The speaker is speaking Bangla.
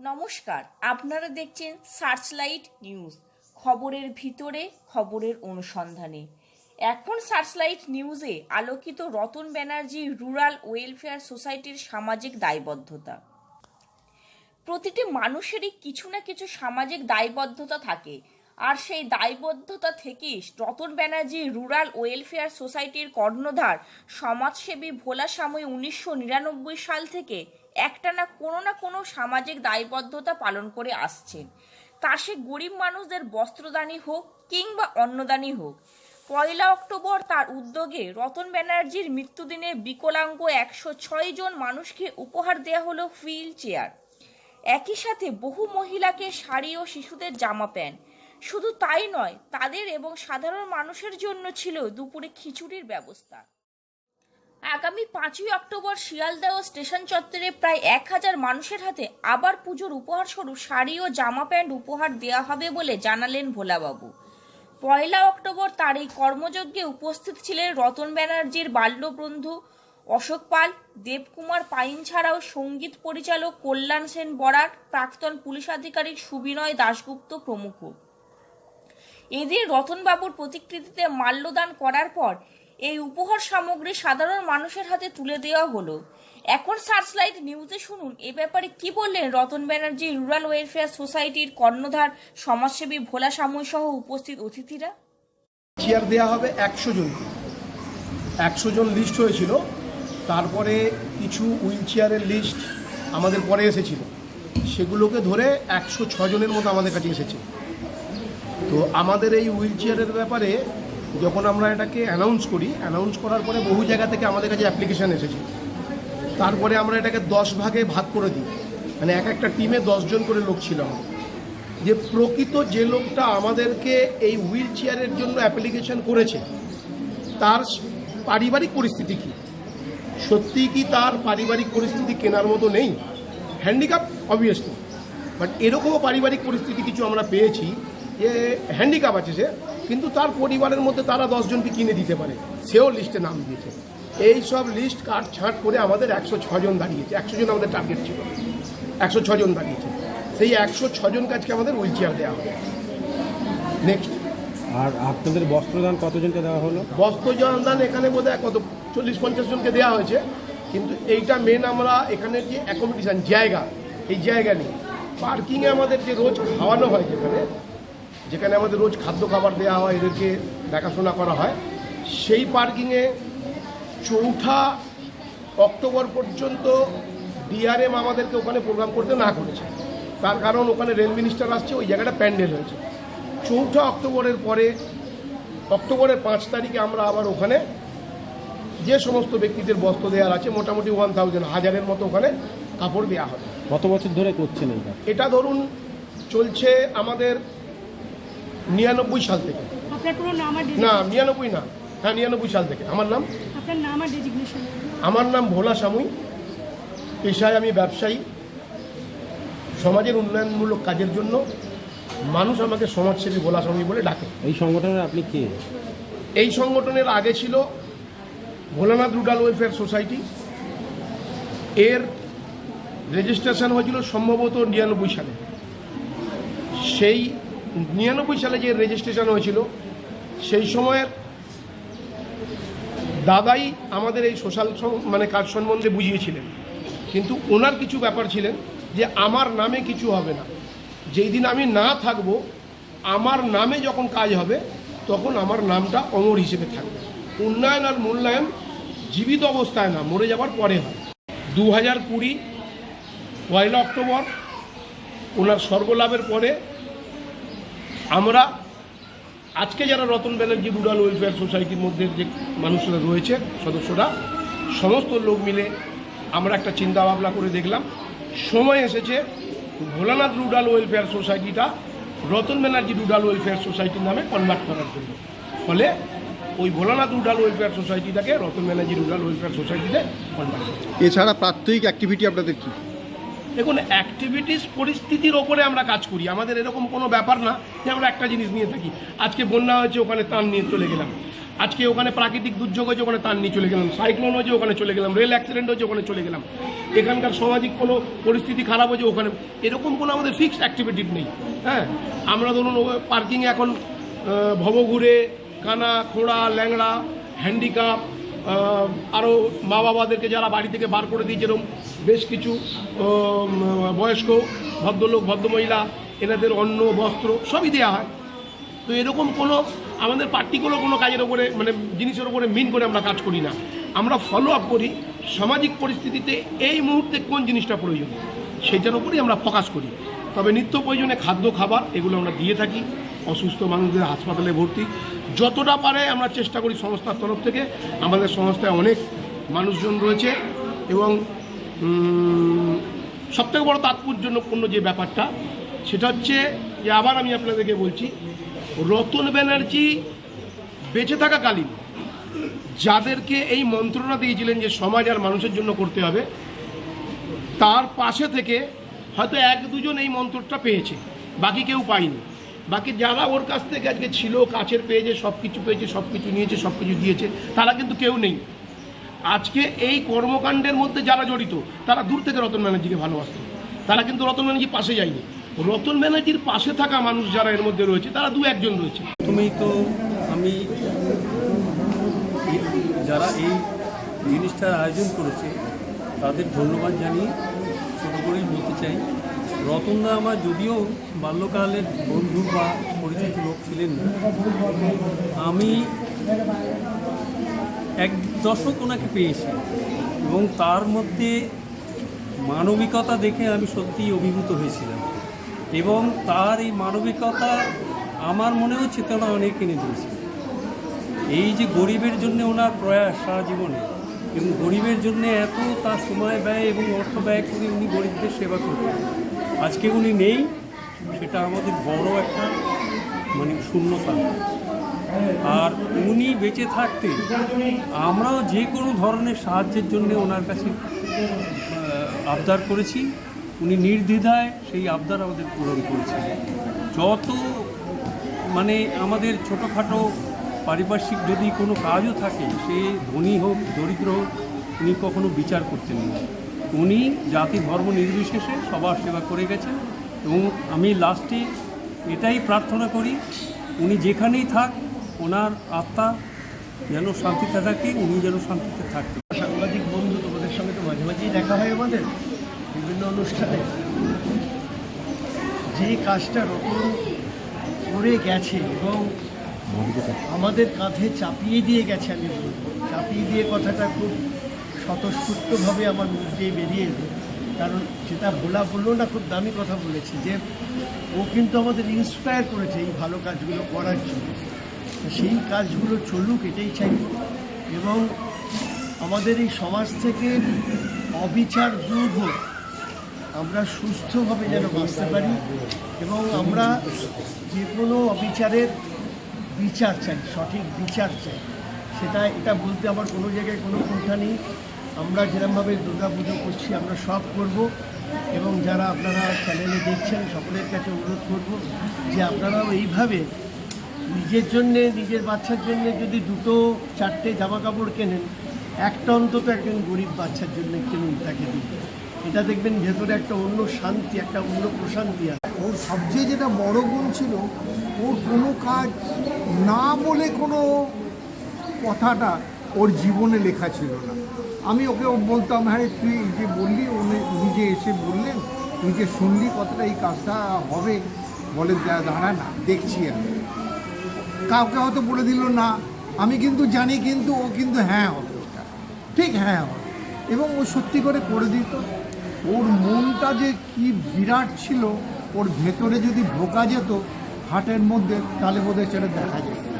নমস্কার, আপনারা দেখছেন সার্চলাইট নিউজ খবরের ভিতরে, খবরের অনুসন্ধানে। এখন সার্চলাইট নিউজে আলোকিত রতন ব্যানার্জি রুরাল ওয়েলফেয়ার সোসাইটির সামাজিক দায়বদ্ধতা। প্রতিটি মানুষেরই কিছু না কিছু সামাজিক দায়বদ্ধতা থাকে। আর সেই দায়বদ্ধতা থেকেই রতন ব্যানার্জি রুরাল ওয়েলফেয়ার সোসাইটির কর্ণধার, সমাজসেবী ভোলা সাময়ী উনিশশো নিরানব্বই সাল থেকে একটানা কোনো না কোনো সামাজিক দায়বদ্ধতা পালন করে আসছেন। তা সে গরিব মানুষদের বস্ত্রদানই হোক কিংবা অন্নদানই হোক। পয়লা অক্টোবর তার উদ্যোগে রতন ব্যানার্জির মৃত্যুদিনে বিকলাঙ্গ একশো ছয় জন মানুষকে উপহার দেওয়া হলো হুইল চেয়ার। একই সাথে বহু মহিলাকে শাড়ি ও শিশুদের জামা প্যান্ট। শুধু তাই নয়, তাদের এবং সাধারণ মানুষের জন্য ছিল দুপুরে খিচুড়ির ব্যবস্থা। আগামী পাঁচই অক্টোবর শিয়ালদহ স্টেশন চত্বরে প্রায় এক হাজার মানুষের হাতে আবার পুজোর উপহার স্বরূপ শাড়ি ও জামা প্যান্ট উপহার দেওয়া হবে বলে জানালেন ভোলাবাবু। পয়লা অক্টোবর তার এই কর্মযজ্ঞে উপস্থিত ছিলেন রতন ব্যানার্জির বাল্যবন্ধু অশোক পাল, দেবকুমার পাইন ছাড়াও সংগীত পরিচালক কল্যাণ সেন বরাট প্রাক্তন পুলিশ আধিকারিক সুবিনয় দাশগুপ্ত প্রমুখ। এদিন রতনবাবুর প্রতিকৃতিতে মাল্যদান করার পর এই উপহার সামগ্রী সাধারণ মানুষের হাতে তুলে দেওয়া হলো। এখন সার্চলাইট নিউজে শুনুন, এ ব্যাপারে কি বললেন রতন ব্যানার্জি, রুরাল ওয়েলফেয়ার সোসাইটির কর্ণধার, সমাজসেবী ভোলা সাময় সহ উপস্থিত অতিথিরা? চেয়ার দেওয়া হবে একশো জনকে। একশো জন লিস্ট হয়েছিল। তারপরে কিছু হুইল চেয়ারের লিস্ট আমাদের পরে এসেছিল। সেগুলোকে ধরে একশো জনের মতো আমাদের কাছে এসেছে। তো আমাদের এই হুইল চেয়ারের ব্যাপারে যখন আমরা এটাকে অ্যানাউন্স করি অ্যানাউন্স করার পরে বহু জায়গা থেকে আমাদের কাছে অ্যাপ্লিকেশান এসেছে। তারপরে আমরা এটাকে দশ ভাগে ভাগ করে দিই। মানে এক একটা টিমে দশজন করে লোক ছিল যে প্রকৃত যে লোকটা আমাদেরকে এই হুইল চেয়ারের জন্য অ্যাপ্লিকেশন করেছে, তার পারিবারিক পরিস্থিতি কী? সত্যি কি তার পারিবারিক পরিস্থিতি কেনার মতো নেই? হ্যান্ডিক্যাপ অবভিয়াসলি বাট এরকমও পারিবারিক পরিস্থিতি কিছু আমরা পেয়েছি যে হ্যান্ডিক্যাপ আছে সে কিন্তু তার পরিবারের মধ্যে তারা দশজনকে কিনে দিতে পারে। সেও লিস্টে নাম দিয়েছে। এই সব লিস্ট কাট ছাঁট করে আমাদের একশো ছজন দাঁড়িয়েছে। একশো জন আমাদের টার্গেট ছিল। একশো ছজন দাঁড়িয়েছে। সেই একশো ছজন কাজকে আমাদের হুইল চেয়ার দেওয়া হবে। নেক্সট আর আপনাদের বস্ত্রদান কতজনকে দেওয়া হলো? বস্ত্রদান এখানে বোধ হয় কত চল্লিশ পঞ্চাশ জনকে দেওয়া হয়েছে। কিন্তু এইটা মেন আমরা এখানে যে অ্যাকোমোডেশন জায়গা, এই জায়গা নেই। পার্কিংয়ে আমাদের যে রোজ খাওয়ানো হয় যেখানে যেখানে আমাদের রোজ খাদ্য খাবার দেওয়া হয়, এদেরকে দেখাশোনা করা হয়, সেই পার্কিংয়ে চৌঠা অক্টোবর পর্যন্ত ডিআরএম আমাদেরকে ওখানে প্রোগ্রাম করতে না করেছে। তার কারণ ওখানে রেল মিনিস্টার আসছে, ওই জায়গাটা প্যান্ডেল হয়েছে। চৌঠা অক্টোবরের পরে, অক্টোবরের পাঁচ তারিখে আমরা আবার ওখানে যে সমস্ত ব্যক্তিদের বস্ত্র দেওয়ার আছে মোটামুটি ওয়ান থাউজেন্ড হাজারের মতো ওখানে কাপড় দেওয়া হবে। কত বছর ধরে করছেন এইটা? এটা ধরুন চলছে আমাদের নিরানব্বই সাল থেকে। আপনার পুরো নাম আর না নিরানব্বই না। হ্যাঁ নিরানব্বই সাল থেকে। আমার নাম? আপনার নাম আর ডেজিগনেশন আমার নাম ভোলা সামুই। পেশায় আমি ব্যবসায়ী। সমাজের উন্নয়নমূলক কাজের জন্য মানুষ আমাকে সমাজসেবী ভোলা সামুই বলে ডাকে। এই সংগঠনের আপনি কে? এই সংগঠনের আগে ছিল ভোলানাথ রুডাল ওয়েলফেয়ার সোসাইটি। এর রেজিস্ট্রেশন হয়েছিল সম্ভবত নিরানব্বই সালে। সেই নিরানব্বই সালে যে রেজিস্ট্রেশন হয়েছিল, সেই সময়ের দাদাই আমাদের এই সোশ্যাল মানে কাজ সম্বন্ধে বুঝিয়েছিলেন। কিন্তু ওনার কিছু ব্যাপার ছিলেন যে আমার নামে কিছু হবে না। যেই দিন আমি না থাকব, আমার নামে যখন কাজ হবে, তখন আমার নামটা অমর হিসেবে থাকবে। উন্নয়ন আর মূল্যায়ন জীবিত অবস্থায় না, মরে যাওয়ার পরে হয়। দু হাজার কুড়ি পয়লা অক্টোবর ওনার স্বর্গলাভের পরে আমরা আজকে যারা রতন ব্যানার্জি রুরাল ওয়েলফেয়ার সোসাইটির মধ্যে যে মানুষরা রয়েছে, সদস্যরা, সমস্ত লোক মিলে আমরা একটা চিন্তা ভাবনা করে দেখলাম। সময় এসেছে ভোলানাথ রুরাল ওয়েলফেয়ার সোসাইটিটা রতন ব্যানার্জি রুরাল ওয়েলফেয়ার সোসাইটির নামে কনভার্ট করার জন্য। ফলে ওই ভোলানাথ রুরাল ওয়েলফেয়ার সোসাইটিটাকে রতন ব্যানার্জি রুরাল ওয়েলফেয়ার সোসাইটিতে কনভার্ট এছাড়া প্রাত্যহিক অ্যাক্টিভিটি আপনাদের কি? দেখুন অ্যাক্টিভিটিস পরিস্থিতির ওপরে আমরা কাজ করি। আমাদের এরকম কোনো ব্যাপার না যে আমরা একটা জিনিস নিয়ে থাকি। আজকে বন্যা হয়েছে ওখানে তান নিয়ে চলে গেলাম। আজকে ওখানে প্রাকৃতিক দুর্যোগ হয়েছে ওখানে তান নিয়ে চলে গেলাম। সাইক্লোন হয়েছে ওখানে চলে গেলাম। রেল অ্যাক্সিডেন্ট হয়েছে ওখানে চলে গেলাম। এখানকার সামাজিক কোনো পরিস্থিতি খারাপ হয়েছে ওখানে এরকম কোনো আমাদের ফিক্সড অ্যাক্টিভিটি নেই। হ্যাঁ আমরা ধরুন পার্কিংয়ে এখন ভবঘুরে কানা, খোড়া, ল্যাংড়া হ্যান্ডিক্যাপ আরও মা বাবাদেরকে যারা বাড়ি থেকে বার করে দিয়েছে এরকম বেশ কিছু বয়স্ক ভদ্রলোক, ভদ্রমহিলা, এনাদের অন্ন, বস্ত্র সবই দেওয়া হয়। তো এরকম কোনো আমাদের পার্টিকুলার কোনো কাজের ওপরে মানে জিনিসের ওপরে মিন করে আমরা কাজ করি না। আমরা ফলো আপ করি সামাজিক পরিস্থিতিতে এই মুহূর্তে কোন জিনিসটা প্রয়োজন, সেটার উপরেই আমরা ফোকাস করি। তবে নিত্য প্রয়োজনে খাদ্য, খাবার এগুলো আমরা দিয়ে থাকি। অসুস্থ মানুষদের হাসপাতালে ভর্তি। যতটা পারে আমরা চেষ্টা করি সংস্থার তরফ থেকে। আমাদের সংস্থায় অনেক মানুষজন রয়েছে এবং সবথেকে বড় তাৎপর্যপূর্ণ যে ব্যাপারটা, সেটা হচ্ছে যে আবার আমি আপনাদেরকে বলছি, রতন ব্যানার্জি বেঁচে থাকাকালীন যাদেরকে এই মন্ত্রণা দিয়েছিলেন যে সমাজ আর মানুষের জন্য করতে হবে, তার পাশে থেকে হয়তো এক দুজন এই মন্ত্রটা পেয়েছে, বাকি কেউ পায়নি। বাকি যারা ওর কাছ থেকে আজকে ছিল, কাছের পেয়েছে সব কিছু পেয়েছে সব কিছু নিয়েছে সব কিছু দিয়েছে, তারা কিন্তু কেউ নেই। আজকে এই কর্মকাণ্ডের মধ্যে যারা জড়িত, তারা দূর থেকে রতন ব্যানার্জিকে ভালোবাসত। তারা কিন্তু রতন ব্যানার্জির পাশে যায়নি। রতন ব্যানার্জির পাশে থাকা মানুষ যারা এর মধ্যে রয়েছে, তারা দু একজন রয়েছে। প্রথমেই তো আমি যারা এই জিনিসটার আয়োজন করেছে, তাদের ধন্যবাদ জানিয়ে ছোটো করেই বলতে চাই। রতনদা আমার যদিও বাল্যকালের বন্ধু বা পরিচিত লোক ছিলেন আমি এক দশক ওনাকে পেয়েছি এবং তার মধ্যে মানবিকতা দেখে আমি সত্যিই অভিভূত হয়েছিলাম। এবং তার এই মানবিকতা আমার মনেও চেতনা অনেক এনে দিয়েছে। এই যে গরিবের জন্য ওনার প্রয়াস সারা জীবনে এবং গরিবের জন্য এত তার সময় ব্যয় এবং অর্থ ব্যয় করে উনি গরিবদের সেবা করতেন। আজকে উনি নেই, সেটা আমাদের বড় একটা মানে শূন্যতা। আর উনি বেঁচে থাকতে আমরাও যে কোনো ধরনের সাহায্যের জন্য ওনার কাছে আবদার করেছি। উনি নির্দ্বিধায় সেই আবদার আমাদের পূরণ করেছেন। যত মানে আমাদের ছোটোখাটো পারিপার্শ্বিক যদি কোনো কাজও থাকে, সে ধনী হোক, দরিদ্র হোক, উনি কখনো বিচার করতেন না। উনি জাতি ধর্ম নির্বিশেষে সবার সেবা করে গেছেন এবং আমি লাস্টে এটাই প্রার্থনা করি, উনি যেখানেই থাক, ওনার আত্মা যেন শান্তিতে থাকে, উনি যেন শান্তিতে থাকতেন সাংবাদিক বন্ধু তোমাদের সঙ্গে তো মাঝে মাঝেই দেখা হয় আমাদের বিভিন্ন অনুষ্ঠানে। যে কাজটা রতন করে গেছে এবং আমাদের কাঁধে চাপিয়ে দিয়ে গেছে, আমি চাপিয়ে দিয়ে কথাটা খুব স্বতঃস্ফূর্তভাবে আমার মুখ দিয়ে বেরিয়ে এলো। কারণ সেটা বলা বলল না, খুব দামি কথা বলেছি যে, ও কিন্তু আমাদের ইন্সপায়ার করেছে এই ভালো কাজগুলো করার জন্য। সেই কাজগুলো চলুক, এটাই চাই। এবং আমাদের এই সমাজ থেকে অবিচার দূর হোক, আমরা সুস্থভাবে যেন বাঁচতে পারি এবং আমরা যে কোনো অবিচারের বিচার চাই, সঠিক বিচার চাই। সেটা এটা বলতে আমার কোনো জায়গায় কোনো কুণ্ঠা নেই। আমরা যেরমভাবে দুর্গা পুজো করছি, আমরা সব করব এবং যারা আপনারা চ্যানেলে দেখছেন, সকলের কাছে অনুরোধ করব যে আপনারাও এইভাবে নিজের জন্যে, নিজের বাচ্চার জন্য যদি দুটো, চারটে জামা কাপড় কেনেন, একটা অন্তত একজন গরিব বাচ্চার জন্য কিনুন তাকে দিন এটা দেখবেন ভেতরে একটা অন্য শান্তি, একটা অন্য প্রশান্তি আছে। ওর সবচেয়ে যেটা বড় গুণ ছিল, ওর কোনো কাজ না বলে কোনো কথাটা ওর জীবনে লেখা ছিল না। আমি ওকে বলতাম হ্যাঁ তুই যে বললি, উনি নিজে এসে বললেন নিজে শুনলি কথাটা, এই কাজটা হবে। বলে "দা- দাঁড়া না, দেখছি আমি। কাউকে হয়তো বলে দিল না। আমি কিন্তু জানি, কিন্তু ও কিন্তু হ্যাঁ হবে ওটা। ঠিক হ্যাঁ হবে। এবং ও সত্যি করে করে দিত। ওর মনটা যে কি বিরাট ছিল, ওর ভেতরে যদি ঢোকা যেত, হাটের মধ্যে, তাহলে বোধহয় সেটা দেখা যেত